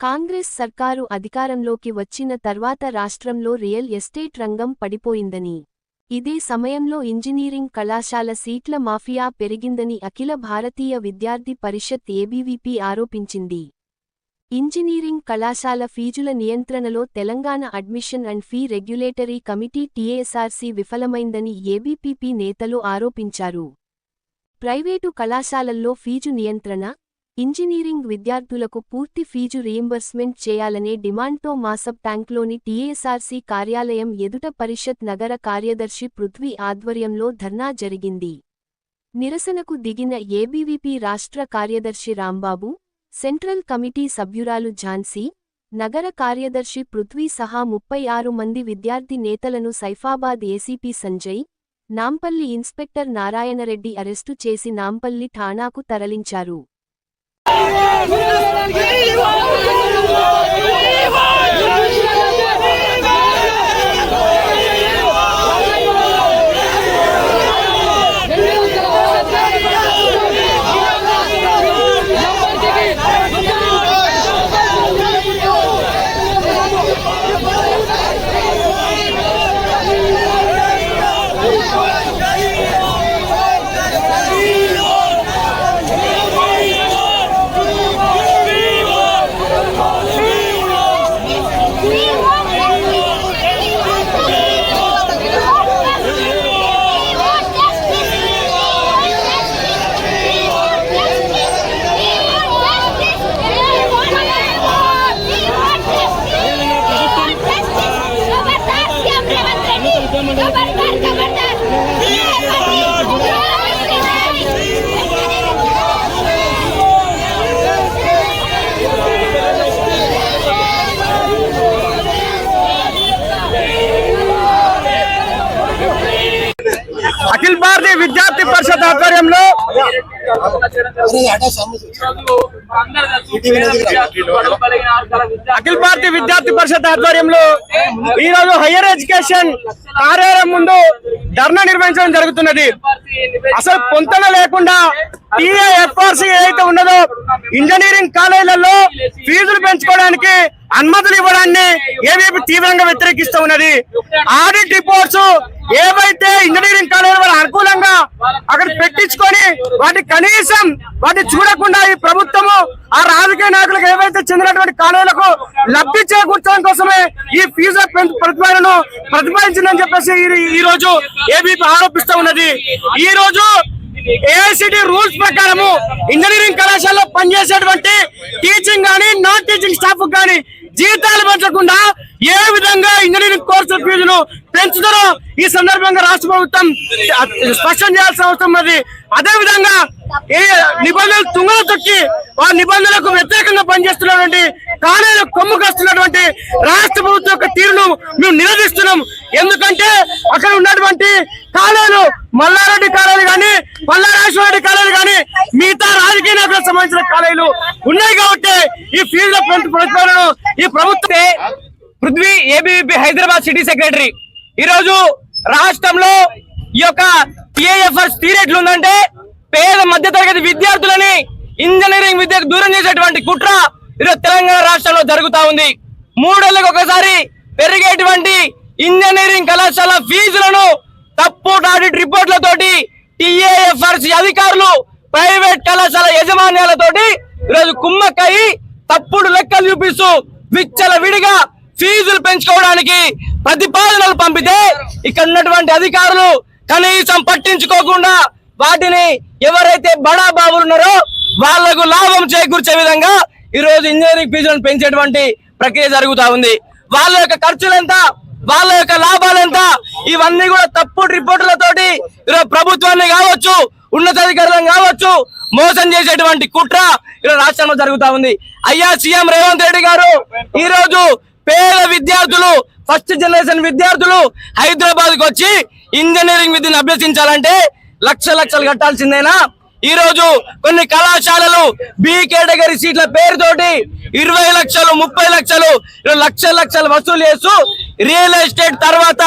కాంగ్రెస్ సర్కారు అధికారంలోకి వచ్చిన తర్వాత రాష్ట్రంలో రియల్ ఎస్టేట్ రంగం పడిపోయిందని. ఇదే సమయంలో ఇంజనీరింగ్ కళాశాల సీట్ల మాఫియా పెరిగిందని అఖిల భారతీయ విద్యార్థి పరిషత్ ఏబీవీపీ ఆరోపించింది. ఇంజనీరింగ్ కళాశాల ఫీజుల నియంత్రణలో Telangana admission and fee regulatory committee TASRC విఫలమైందని ఏబీపీపీ నేతలు ఆరోపించారు. ప్రైవేటు కళాశాలల్లో ఫీజు నియంత్రణ ఇంజనీరింగ్ విద్యార్థులకు పూర్తి ఫీజు రీయింబర్స్మెంట్ చేయాలనే డిమాండ్తో మాసబ్ ట్యాంక్లోని టీఏఎస్ఆర్సీ కార్యాలయం ఎదుట పరిషత్ నగర కార్యదర్శి పృథ్వీ ఆధ్వర్యంలో ధర్నా జరిగింది. నిరసనకు దిగిన ఏబీవీపీ రాష్ట్ర కార్యదర్శి రాంబాబు సెంట్రల్ కమిటీ సభ్యురాలు ఝాన్సీ నగర కార్యదర్శి పృథ్వీ సహా ముప్పై ఆరు మంది విద్యార్థి నేతలను Saifabad ACP Sanjay Nampally inspector Narayanareddy arrest చేసి నాంపల్లి ఠాణాకు తరలించారు. 一万！一万！一万！Vamos, అఖిల విద్యార్థి పరిషత్ ఆధ్వర్యంలో అఖిల భారతీయ విద్యార్థి పరిషత్ ఆధ్వర్యంలో ఈ రోజు హయ్యర్ ఎడ్యుకేషన్ కార్యాలయం ముందు ధర్నా నిర్వహించడం జరుగుతున్నది. అసలు పొంతన లేకుండా టీఏఎఫ్ఆర్సీ ఏదైతే ఉన్నదో ఇంజనీరింగ్ కాలేజీలలో ఫీజులు పెంచుకోవడానికి అనుమతులు ఇవ్వడాన్ని ఏవీపీ తీవ్రంగా వ్యతిరేకిస్తూ ఉన్నది? ఆడిట్ రిపోర్ట్స్ ఏవైతే ఇంజనీరింగ్ కాలేజ్ వాళ్ళు అనుకూలంగా అక్కడ పెట్టించుకొని వాటి కనీసం వాటిని చూడకుండా ఈ ప్రభుత్వము ఆ రాజకీయ నాయకులకు ఏవైతే చెందినటువంటి కాలేజీలకు లబ్ధి చేకూర్చడం కోసమే ఈ ఫీజు పెంపు ప్రతిపాదనను ప్రతిపాదించిందని చెప్పేసి ఈ- ఈ రోజు ఏబీపీ ఆరోపిస్తూ ఉన్నది? ఈ రోజు ఏఐసిటి రూల్స్ ప్రకారము ఇంజనీరింగ్ కళాశాలలో పనిచేసేటువంటి టీచింగ్ గానీ నాన్ టీచింగ్ స్టాఫ్ గానీ జీతాలు పెంచకుండా ఏ విధంగా ఇంజనీరింగ్ కోర్సుల ఫీజులు పెంచుతారో ఈ సందర్భంగా రాష్ట్ర ప్రభుత్వం స్పష్టం చేయాల్సిన అవసరం ఉన్నది. అదే ఈ ఏ నిబంధనలు తుంగలు తొక్కి ఆ నిబంధనలకు వ్యతిరేకంగా పనిచేస్తున్నటువంటి కాలేజీలు కొమ్ము కాస్తున్నటువంటి రాష్ట్ర ప్రభుత్వం యొక్క తీరును మేము నిలదీస్తున్నాం. ఎందుకంటే అక్కడ ఉన్నటువంటి కాలేజీలు మల్లారెడ్డి కాలేజీలు కానీ పల్లారాశ్వరెడ్డి కాలేజీలు కానీ మిగతా రాజకీయ నాయకులకు సంబంధించిన కాలేజీలు ఉన్నాయి కాబట్టి ఈ ఫీల్డ్ పెంపు ప్రతిపాదనను ఈ ప్రభుత్వం Prithvi ABVP Hyderabad city secretary. ఈ రోజు రాష్ట్రంలో ఈ యొక్క టిఏఎఫ్ఎస్ తీరేట్లు ఉందంటే పేద మధ్య తరగతి విద్యార్థులని ఇంజనీరింగ్ విద్యకు దూరం చేసేటువంటి కుట్ర ఈరోజు తెలంగాణ రాష్ట్రంలో జరుగుతా ఉంది. మూడేళ్ళకు ఒకసారి పెరిగేటువంటి ఇంజనీరింగ్ కళాశాల ఫీజులను తప్పు ఆడిట్ రిపోర్ట్లతోటి టిఏఎఫ్ఆర్సి అధికారులు ప్రైవేట్ కళాశాల యజమాన్యాలతోటి ఈరోజు కుమ్మక్కయి తప్పుడు లెక్కలు చూపిస్తూ విచ్చల విడిగా ఫీజులు పెంచుకోవడానికి ప్రతిపాదనలు పంపితే ఇక్కడ ఉన్నటువంటి అధికారులు కనీసం పట్టించుకోకుండా వాటిని ఎవరైతే బడా బాబులు ఉన్నారో వాళ్ళకు లాభం చేకూర్చే విధంగా ఈ రోజు ఇంజనీరింగ్ ఫీజులను పెంచేటువంటి ప్రక్రియ జరుగుతూ ఉంది. వాళ్ళ యొక్క ఖర్చులెంత? వాళ్ళ యొక్క లాభాలు ఎంత ఇవన్నీ కూడా తప్పుడు రిపోర్టులతోటి ఈరోజు ప్రభుత్వాన్ని కావచ్చు ఉన్నతాధికారులను కావచ్చు మోసం చేసేటువంటి కుట్ర ఈరోజు రాష్ట్రంలో జరుగుతూ ఉంది. అయ్యా సీఎం రేవంత్ రెడ్డి గారు ఈ రోజు పేద విద్యార్థులు ఫస్ట్ జనరేషన్ విద్యార్థులు హైదరాబాద్కి వచ్చి ఇంజనీరింగ్ విద్యను అభ్యసించాలంటే లక్ష లక్షలు కట్టాల్సిందేనా? ఈ రోజు కొన్ని కళాశాలలు బి కేటగిరీ సీట్ల పేరుతోటి ఇరవై లక్షలు ముప్పై లక్షలు లక్ష లక్షలు వసూలు చేస్తూ రియల్ ఎస్టేట్ తర్వాత